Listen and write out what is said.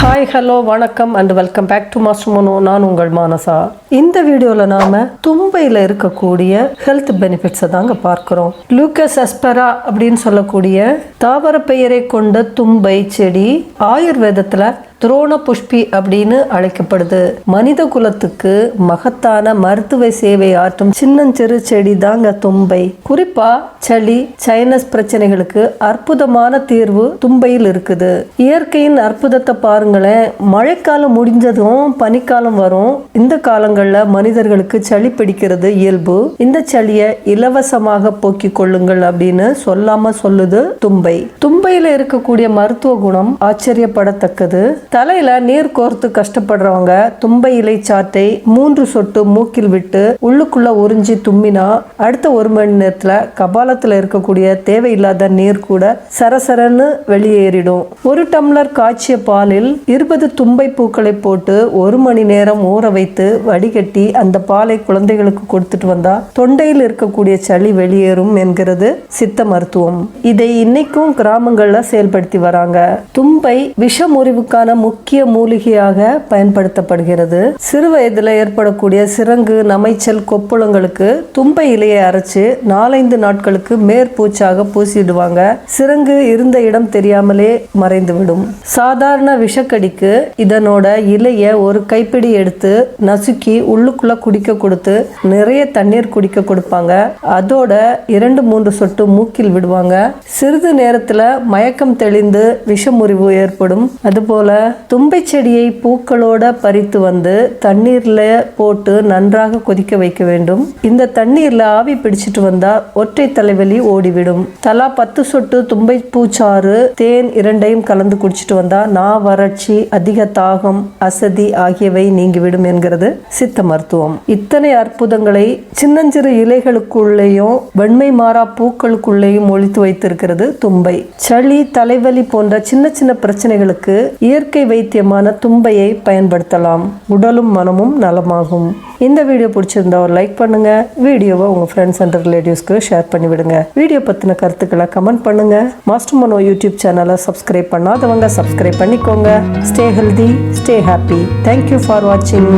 Hi hello வணக்கம் and welcome back to master Mono நான் உங்கள் மானசா. இந்த வீடியோவில் நாம் தும்பையில் இருக்கக்கூடிய ஹெல்த் பெனிஃபிட்ஸை தாங்க பார்க்குறோம். லூக்கஸ் அஸ்பெரா அப்படின்னு சொல்லக்கூடிய தாவர பெயரை கொண்ட தும்பை செடி ஆயுர்வேதத்தில் துரோண புஷ்பி அப்படின்னு அழைக்கப்படுது. மனித குலத்துக்கு மகத்தான மருத்துவ சேவை ஆற்றும் சின்னஞ்சிறு செடி தாங்க தும்பை. குறிப்பா சளி சைனஸ் பிரச்சனைகளுக்கு அற்புதமான தீர்வு தும்பையில் இருக்குது. இயற்கையின் அற்புதத்தை பாருங்களேன் மழைக்காலம் முடிஞ்சதும் பனிக்காலம் வரும். இந்த காலங்களில் மனிதர்களுக்கு சளி பிடிக்கிறது இயல்பு. இந்த சளியை இலவசமாக போக்கிக் கொள்ளுங்கள் அப்படின்னு சொல்லாம சொல்லுது தும்பை. தும்பையில இருக்கக்கூடிய மருத்துவ குணம் ஆச்சரியப்படத்தக்கது. தலையில நீர் கோர்த்து கஷ்டப்படுறவங்க தும்பை இலை சாற்றை மூன்று சொட்டு மூக்கில் விட்டு உள்ளுக்குள்ள உறிஞ்சி தும்மினா அடுத்த ஒரு மணி நேரத்துல கபாலத்துல இருக்கக்கூடிய தேவையில்லாத நீர் கூட சரசரன்னு வெளியேறிடும். ஒரு டம்ளர் காய்ச்சிய பாலில் இருபது தும்பை பூக்களை போட்டு ஒரு மணி நேரம் ஊற வைத்து வடிகட்டி அந்த பாலை குழந்தைகளுக்கு கொடுத்துட்டு வந்தா தொண்டையில் இருக்கக்கூடிய சளி வெளியேறும் என்கிறது சித்த மருத்துவம். இதை இன்னைக்கும் கிராமங்கள்ல செயல்படுத்தி வராங்க. தும்பை விஷமுறிவுக்கான முக்கிய மூலிகையாக பயன்படுத்தப்படுகிறது. சிறு வயதில் ஏற்படக்கூடிய சிரங்கு நமைச்சல் கொப்புளங்களுக்கு தும்பை இலையை அரைச்சு நாலைந்து நாட்களுக்கு மேற்பூச்சாக பூசிடுவாங்க. சிரங்கு இருந்த இடம் தெரியாமலே மறைந்துவிடும். சாதாரண விஷக்கடிக்கு இதனோட இலைய ஒரு கைப்பிடி எடுத்து நசுக்கி உள்ளுக்குள்ள குடிக்க கொடுத்து நிறைய தண்ணீர் குடிக்க கொடுப்பாங்க. அதோட இரண்டு மூன்று சொட்டு மூக்கில் விடுவாங்க. சிறிது நேரத்துல மயக்கம் தெளிந்து விஷமுறிவு ஏற்படும். அதுபோல தும்பை செடியை பூக்களோட பறித்து வந்து தண்ணீர்ல போட்டு நன்றாக கொதிக்க வைக்க வேண்டும். இந்த தண்ணீர்ல ஆவி பிடிச்சிட்டு வந்தால் ஒற்றை தலைவலி ஓடிவிடும். தலா பத்து சொட்டு தும்பை பூச்சாறு தேன் இரண்டையும் கலந்து குடிச்சிட்டு வந்தால் நா வறட்சி அதிக தாகம் அசதி ஆகியவை நீங்கிவிடும் என்கிறது சித்த மருத்துவம். இத்தனை அற்புதங்களை சின்னஞ்சிறு இலைகளுக்குள்ளேயும் வெண்மை மாறா பூக்களுக்குள்ளேயும் ஒழித்து வைத்திருக்கிறது தும்பை. சளி தலைவலி போன்ற சின்ன சின்ன பிரச்சனைகளுக்கு இயற்கை இயற்கை வைத்தியமான தும்பையை பயன்படுத்தலாம். உடலும் மனமும் நலமாகும். இந்த வீடியோ பிடிச்சிருந்தா ஒரு லைக் பண்ணுங்க. வீடியோவை உங்க ஃப்ரெண்ட்ஸ் அண்ட் ரிலேட்டிவ்ஸ்க்கு ஷேர் பண்ணி விடுங்க வீடியோ பத்தின கருத்துக்களை கமெண்ட் பண்ணுங்க. மாஸ்டர் மனோ யூடியூப் சேனலை சப்ஸ்கிரைப் பண்ணாதவங்க சப்ஸ்கிரைப் பண்ணிக்கோங்க. Stay healthy stay happy thank you for வாட்சிங்